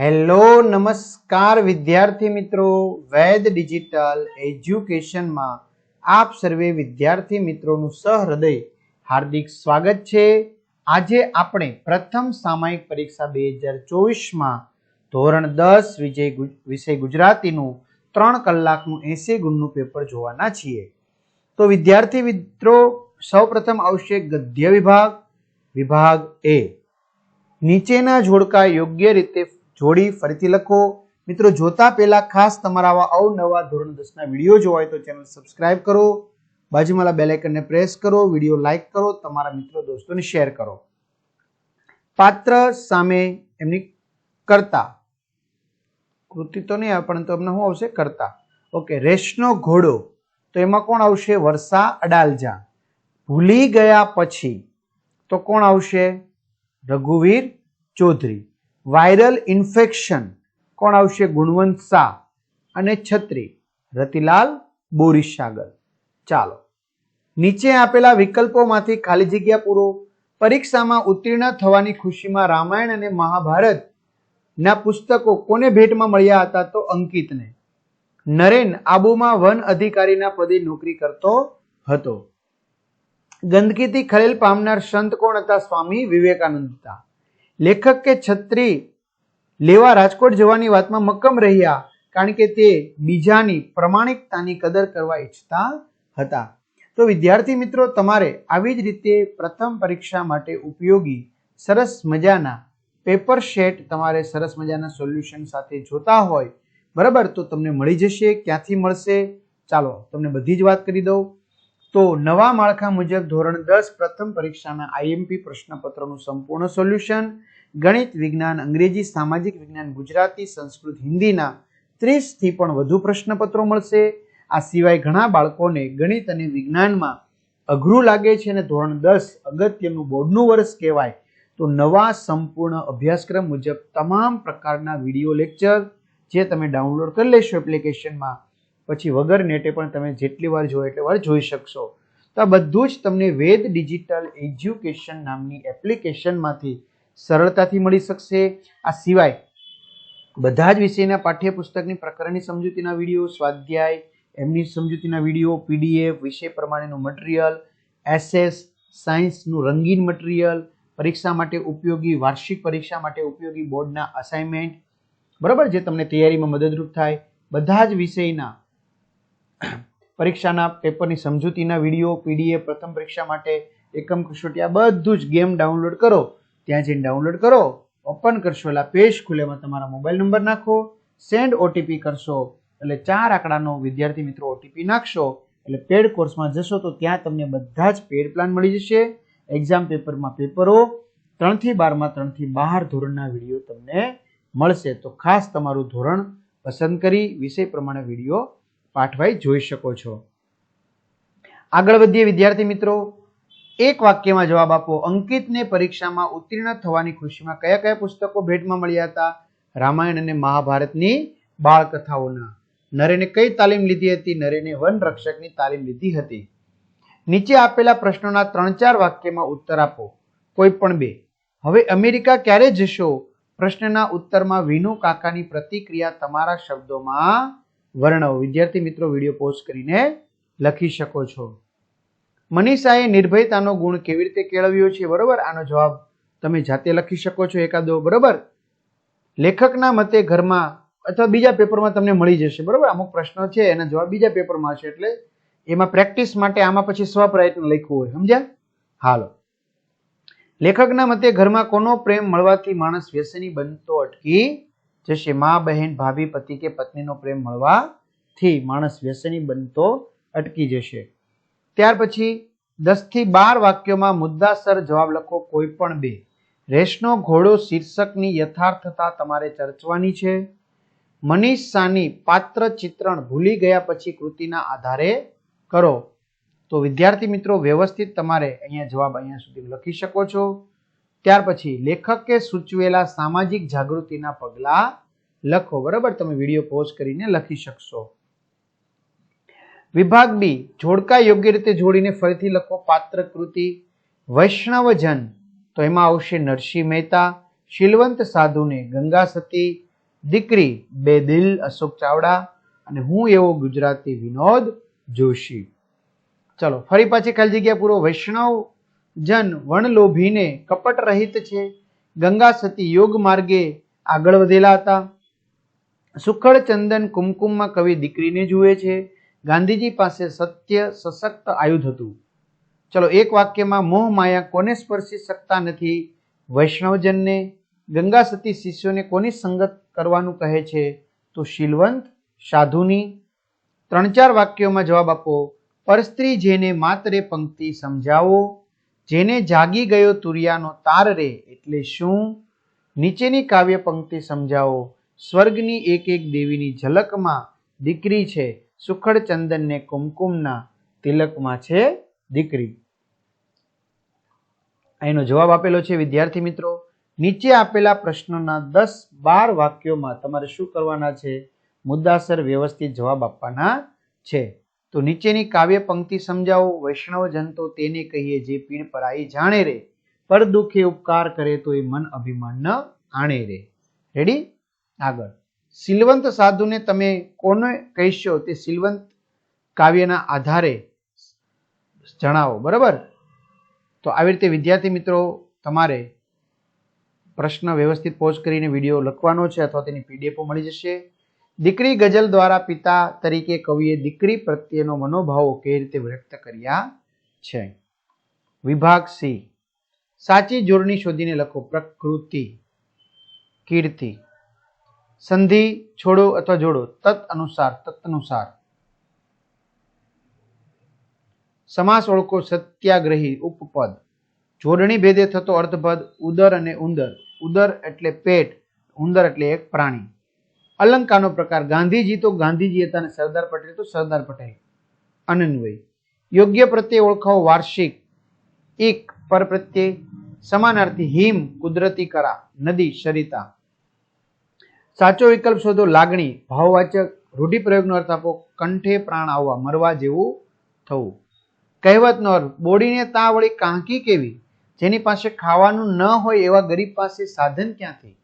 Hello, નમસ્કાર વિદ્યાર્થી મિત્રો. વૈદ ડિજિટલ એજ્યુકેશનમાં આપ સર્વે વિદ્યાર્થી મિત્રોનું સહૃદય, હાર્દિક સ્વાગત છે. આજે આપણે પ્રથમ સામાયિક પરીક્ષા બે હજાર ચોવીસમાં ધોરણ દસ વિજય વિષય ગુજરાતીનું ત્રણ કલાકનું એસી ગુણનું પેપર જોવાના છીએ. તો વિદ્યાર્થી મિત્રો, સૌપ્રથમ આવશે ગદ્ય વિભાગ. વિભાગ એ. નીચેના જોડકા યોગ્ય રીતે જોડી ફરીથી લખો. મિત્રો, જોતા પહેલા ખાસ તમારા આવા અવનવા ધોરણ દસના વીડિયો જોવા હોય તો ચેનલ સબસ્ક્રાઇબ કરો. બાજુમાં બેલ આઇકનને પ્રેસ કરો, વીડિયો લાઈક કરો, તમારા મિત્રો દોસ્તોને શેર કરો. પાત્ર સામે એમની કરતા. કૃતિ તો નહીં આવે, પરંતુ એમને શું આવશે? કરતા. ઓકે રેશનો ઘોડો. તો એમાં કોણ આવશે? વર્ષા અડાલજા. ભૂલી ગયા પછી તો કોણ આવશે? રઘુવીર ચૌધરી. વાયરલ ઇન્ફેક્શન કોણ આવશે? ગુણવંત શાહ અને છત્રી. રતિલાલ બોરીસાગર. ચાલો. નીચે આપેલા વિકલ્પોમાંથી ખાલી જગ્યા પૂરો. પરીક્ષામાં ઉત્તીર્ણ થવાની ખુશીમાં રામાયણ અને મહાભારત ના પુસ્તકો કોને ભેટમાં મળ્યા હતા તો અંકિતને. નરેન આબુમાં વન અધિકારીના પદે નોકરી કરતો હતો. ગંદકીથી ખલેલ પામનાર સંત કોણ હતા? સ્વામી વિવેકાનંદ હતા. લેખક કે છત્રી લેવા રાજકોટ જવાની વાતમાં મક્કમ રહ્યા કારણ કે તે બીજાની પ્રમાણિકતાની કદર કરવા ઈચ્છતા હતા. તો વિદ્યાર્થી મિત્રો, તમારે આવી જ રીતે પ્રથમ પરીક્ષા માટે ઉપયોગી સરસ મજાના પેપર શેટ તમારે સરસ મજાના સોલ્યુશન સાથે જોતા હોય, બરાબર? તો તમને મળી જશે, ક્યાંથી મળશે? ચાલો, તમને બધી જ વાત કરી દઉં. તો નવા માળખા મુજબ ધોરણ દસ પ્રથમ પરીક્ષાના આઈએમપી પ્રશ્નપત્રનું સંપૂર્ણ સોલ્યુશન, ગણિત વિજ્ઞાન, અંગ્રેજી, સામાજિક વિજ્ઞાન, ગુજરાતી, સંસ્કૃત, હિન્દીના ત્રીસથી પણ વધુ પ્રશ્નપત્રો મળશે. આ સિવાય ઘણા બાળકોને ગણિત અને વિજ્ઞાનમાં અઘરું લાગે છે અને ધોરણ દસ અગત્યનું બોર્ડનું વર્ષ કહેવાય. તો નવા સંપૂર્ણ અભ્યાસક્રમ મુજબ તમામ પ્રકારના વીડિયો લેક્ચર જે તમે ડાઉનલોડ કરી લેશો એપ્લિકેશનમાં પછી વગર નેટે પણ તમે જેટલી વાર જોવો એટલી વાર જોઈ શકશો. તો આ બધું જ તમને વેદ ડિજિટલ એજ્યુકેશન નામની એપ્લિકેશનમાંથી સરળતાથી મળી શકશે. આ સિવાય બધા જ વિષયના પાઠ્યપુસ્તકની પ્રકરણની સમજૂતીના વીડિયો, સ્વાધ્યાય, એમની સમજૂતીના વીડિયો, પીડીએફ, વિષય પ્રમાણેનું મટીરિયલ એસએસ સાયન્સનું રંગીન મટીરિયલ, પરીક્ષા માટે ઉપયોગી, વાર્ષિક પરીક્ષા માટે ઉપયોગી બોર્ડના અસાઇનમેન્ટ, બરાબર, જે તમને તૈયારીમાં મદદરૂપ થાય. બધા જ વિષયના પરીક્ષાના પેપરની સમજૂતીના વીડિયો, પીડીએફ, પ્રથમ પરીક્ષા માટે એકમ કસોટી બધું જ ગેમ ડાઉનલોડ કરો. ત્યાં જઈને ડાઉનલોડ કરો, ઓપન કરશો, એટલે પેજ ખુલેમાં તમારા મોબાઈલ નંબર નાખો, સેન્ડ ઓટીપી કરશો, એટલે ચાર આંકડાનો વિદ્યાર્થી મિત્રો ઓટીપી નાખશો, એટલે પેડ કોર્સમાં જશો તો ત્યાં તમને બધા જ પેડ પ્લાન મળી જશે. એક્ઝામ પેપરમાં પેપરો, ત્રણથી બારમાં ત્રણથી બાર ધોરણના વીડિયો તમને મળશે. તો ખાસ તમારું ધોરણ પસંદ કરી, વિષય પ્રમાણે વીડિયો પાઠવાઈ જોઈ શકો છો. આગળ વધીએ વિદ્યાર્થી મિત્રો. એક વાક્યમાં જવાબ આપો. અંકિતને પરીક્ષામાં ઉત્તીર્ણ થવાની ખુશીમાં કયા કયા પુસ્તકો ભેટમાં મળ્યા હતા? રામાયણ અને મહાભારતની બાળકથાઓના. નરેને કઈ તાલીમ લીધી હતી? નરેને વન રક્ષકની તાલીમ લીધી હતી. નીચે આપેલા પ્રશ્નોના ત્રણ ચાર વાક્યમાં ઉત્તર આપો. કોઈ પણ બે. હવે અમેરિકા ક્યારે જશો? પ્રશ્નના ઉત્તરમાં વિનુ કાકાની પ્રતિક્રિયા તમારા શબ્દોમાં વર્ણવો. વિદ્યાર્થી મિત્રો, વીડિયો પોસ્ટ કરીને લખી શકો છો. મનીષાએ નિર્ભયતાનો ગુણ કેવી રીતે કેળવ્યો છે, બરોબર? આનો જવાબ તમે જાતે લખી શકો છો એકાદો, બરોબર? લેખકના મતે ઘરમાં અથવા બીજા પેપરમાં તમને મળી જશે, બરોબર? અમુક પ્રશ્નો છે, એના જવાબ બીજા પેપરમાં છે એટલે એમાં પ્રેક્ટિસ માટે આમાં પછી સ્વપ્રયત્ન લખવું હોય, સમજ્યા? હાલો. લેખકના મતે ઘરમાં કોનો પ્રેમ મળવાથી માણસ વ્યસની બનતો અટકી જશે મા, બહેન, ભાભી, પતિ કે પત્નીનો પ્રેમ મળવાથી માણસ વ્યસની બનતો અટકી જશે. ત્યાર પછી દસથી બાર વાક્યોમાં મુદ્દાસર જવાબ લખો કોઈ પણ બે. રેશનો ઘોડો શીર્ષકની યથાર્થતા તમારે ચર્ચવાની છે. મનીષ સાની પાત્ર ચિત્રણ ભૂલી ગયા પછી કૃતિના આધારે કરો. તો વિદ્યાર્થી મિત્રો, વ્યવસ્થિત તમારે અહીંયા જવાબ અહીંયા સુધી લખી શકો છો. ત્યાર પછી લેખકે સૂચવેલા સામાજિક જાગૃતિના પગલાં લખો, બરાબર? તમે વીડિયો પોઝ કરીને લખી શકશો. વિભાગ બી, જોડકા યોગ્ય રીતે જોડીને ફરીથી લખો. પાત્ર કૃતિ વૈષ્ણવજન, તો એમાં આવશે નરસિંહ મહેતા, શીલવંત સાધુને ગંગા સતી, દીકરી બે દિલ અશોક ચાવડા અને હું એવો ગુજરાતી વિનોદ જોશી. ચલો, ફરી પાછી ખાલી જગ્યા પૂરો. વૈષ્ણવ જન વણલોભીને કપટ રહિત છે. ગંગા સતી યોગ માર્ગે આગળ વધેલા હતા. સુખડ ચંદન કુમકુમમાં કવિ દીકરીને જુએ છે. ગાંધીજી પાસે સત્ય સશક્ત આયુધ હતું. ચલો એક વાક્યમાં મોહ માયા કોને સ્પર્શી શકતા નથી? વૈષ્ણવજનને. ગંગા સતી શિષ્યોને કોની સંગત કરવાનું કહે છે? તો શીલવંત સાધુની. ત્રણ ચાર વાક્યોમાં જવાબ આપો. પરસ્ત્રી જેને માત્રે પંક્તિ સમજાવો. જેને જાગી ગયો તુરિયાનો તાર રે એટલે શું? નીચેની કાવ્ય પંક્તિ સમજાવો. સ્વર્ગની એક એક દેવીની ઝલકમાં દીકરી છે. સુખડ ચંદનને કુમકુમના તિલકમાં છે દીકરી. એનો જવાબ આપેલો છે વિદ્યાર્થી મિત્રો. નીચે આપેલા પ્રશ્નોના દસ બાર વાક્યોમાં તમારે શું કરવાના છે? મુદ્દાસર વ્યવસ્થિત જવાબ આપવાના છે. તો નીચેની કાવ્ય પંક્તિ સમજાવો, વૈષ્ણવ જન તો તેને કહીએ જે પીણ પરાઈ જાણે રે. પર દુખે ઉપકાર કરે તો એ મન અભિમાન ન આણે રે. રેડી આગળ. સિલવંત સાધુને તમે કોને કહીશો તે સિલવંત કાવ્યના આધારે જણાવો, બરાબર? તો આવી રીતે વિદ્યાર્થી મિત્રો, તમારે પ્રશ્ન વ્યવસ્થિત પોઝ કરીને વીડિયો લખવાનો છે અથવા તેની પીડીએફો મળી જશે. દીકરી ગઝલ દ્વારા પિતા તરીકે કવિએ દીકરી પ્રત્યેનો મનોભાવો કેવી રીતે વ્યક્ત કર્યા છે? વિભાગ સી. સાચી જોડણી શોધીને લખો. પ્રકૃતિ. કીર્તિ. સંધિ છોડો અથવા જોડો. તત અનુસાર, તત્નુસાર. સમાસ ઓળખો. સત્યાગ્રહી. ઉપપદ. જોડણી ભેદે થતો અર્થપદ ઉદર અને ઉંદર. ઉદર એટલે પેટ. ઉંદર એટલે એક પ્રાણી. અલંકારનો પ્રકાર. ગાંધીજી તો ગાંધીજી હતા અને સરદાર પટેલ તો સરદાર પટેલ. અનન્વય. યોગ્ય પ્રત્યે ઓળખાવો વાર્ષિક. એક પર પ્રત્યે સમાનાર્થી હિમ, કુદરતી કરા, નદી, સરિતા. સાચો વિકલ્પ શોધો લાગણી. ભાવવાચક રૂઢિપ્રયોગનો અર્થ આપો કંઠે પ્રાણ આવવા, મરવા જેવું થવું. કહેવતનો અર્થ, બોડીને તા વળી કાંકી કેવી? જેની પાસે ખાવાનું ન હોય એવા ગરીબ પાસે સાધન ક્યાંથી?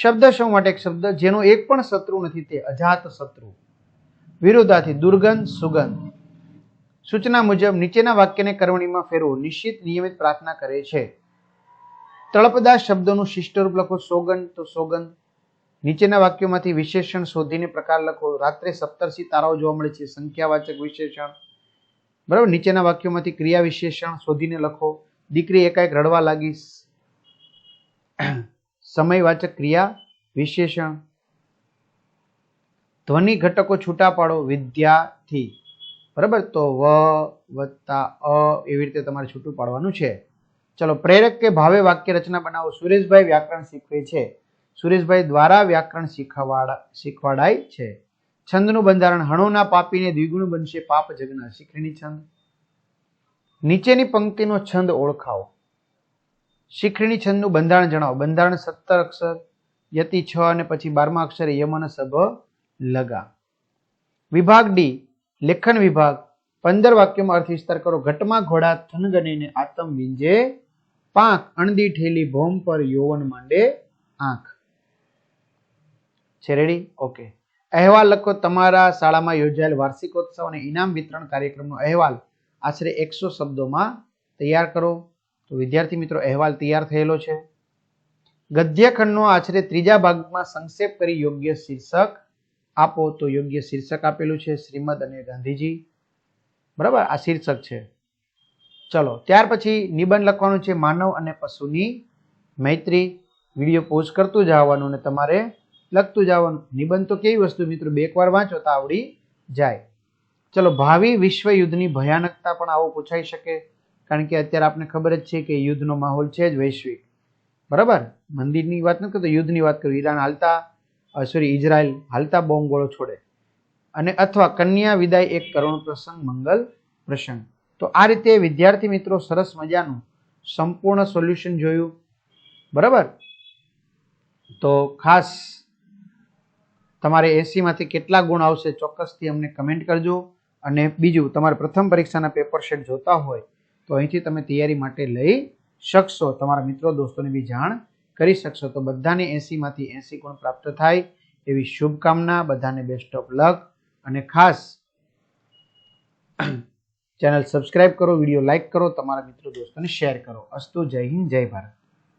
શબ્દ શો માટે એક શબ્દ? જેનો એક પણ શત્રુ નથી, તે અજાત શત્રુ. વિરોધાથી દુર્ગંધ, સુગંધ. સૂચના મુજબ, નીચેના વાક્યને કરવણીમાં ફેરવો. નિશ્ચિત, નિયમિત પ્રાર્થના કરે છે. તળપદા શબ્દોનું શિષ્ટરૂપ લખો. સોગંદ તો સોગંદ નીચેના વાક્યોમાંથી વિશેષણ શોધીને પ્રકાર લખો. રાત્રે સપ્તર્ષી તારાઓ જોવા મળે છે. સંખ્યાવાચક વિશેષણ. બરાબર? નીચેના વાક્યોમાંથી ક્રિયા વિશેષણ શોધીને લખો. દીકરી એકાએક રડવા લાગી. સમયવાચક ક્રિયા, વિશેષણ. ધ્વનિ ઘટકો છૂટા પાડો વિદ્યાથી બરાબર? તો વ, વત્તા અ એવી રીતે તમારે છૂટું પાડવાનું છે. ચલો, પ્રેરક કે ભાવે વાક્ય રચના બનાવો. સુરેશભાઈ વ્યાકરણ શીખવે છે. સુરેશભાઈ દ્વારા વ્યાકરણ શીખવાડા, શીખવાડાય છે. છંદનું બંધારણ, હણોના પાપીને દ્વિગુણ બનશે પાપ જગના. શીખરીની છંદ. નીચેની પંક્તિનો છંદ ઓળખાવો. શીખરીની છંદનું બંધારણ જણાવો. બંધારણ સત્તર અક્ષર, યતિ છ અને પછી બારમા અક્ષરે યમન સભ લગા. વિભાગ ડી લેખન વિભાગ. પંદર વાક્યોમાં અર્થ વિસ્તાર કરો. ઘટમાં ઘોડા થનગનીને આતમ વિંજે. પાંખ, અણદી ઠેલી, ભોમ પર યૌવન માંડે આંખ. છે રેડી ઓકે અહેવાલ લખો. તમારા શાળામાં યોજાયેલ વાર્ષિકોત્સવ અને ઇનામ વિતરણ કાર્યક્રમનો અહેવાલ આશરે એકસો શબ્દોમાં તૈયાર કરો. તો વિદ્યાર્થી મિત્રો, અહેવાલ તૈયાર થયેલો છે. ગદ્યખંડનો આશરે ત્રીજા ભાગમાં સંક્ષેપ કરી યોગ્ય શીર્ષક આપો. તો યોગ્ય શીર્ષક આપેલું છે શ્રીમદ અને ગાંધીજી. બરાબર? આ શીર્ષક છે. ચલો, ત્યાર પછી નિબંધ લખવાનું છે માનવ અને પશુની મૈત્રી. વીડિયો પોઝ કરતું જવાનું અને તમારે લખતું જવાનું. નિબંધ તો કેવી વસ્તુ મિત્રો, બે એકવાર વાંચો તો આવડી જાય. ચલો, ભાવિ વિશ્વ યુદ્ધની ભયાનકતા પણ આવો પૂછાઈ શકે. કારણ કે અત્યારે આપણે ખબર જ છે કે યુદ્ધનો માહોલ છે જ વૈશ્વિક. બરાબર? મંદિરની વાત નથી કરતો, યુદ્ધની વાત કરું. ઈરાન હાલતા સોરી ઇઝરાયલ હાલતા બોમ્બ ગોળો છોડે. અને અથવા કન્યા વિદાય એક કરુણ પ્રસંગ, મંગલ પ્રસંગ. તો આ રીતે વિદ્યાર્થી મિત્રો સરસ મજાનું સંપૂર્ણ સોલ્યુશન જોયું. બરાબર? તો ખાસ તમારે એસીમાંથી કેટલા ગુણ આવશે ચોક્કસથી અમને કમેન્ટ કરજો. અને બીજું, તમારે પ્રથમ પરીક્ષાના પેપર શેટ જોતા હોય તો અહીંથી તમે તૈયારી માટે લઈ શકશો. તમારા મિત્રો દોસ્તોને બી જાણ કરી શકશો. તો બધાને એંસીમાંથી એંસી ગુણ પ્રાપ્ત થાય એવી શુભકામના. બધાને બેસ્ટ ઓફ લક અને ખાસ ચેનલ સબસ્ક્રાઇબ કરો, વીડિયો લાઇક કરો, તમારા મિત્રો દોસ્તોને શેર કરો. અસ્તુ જય હિન્દ, જય ભારત.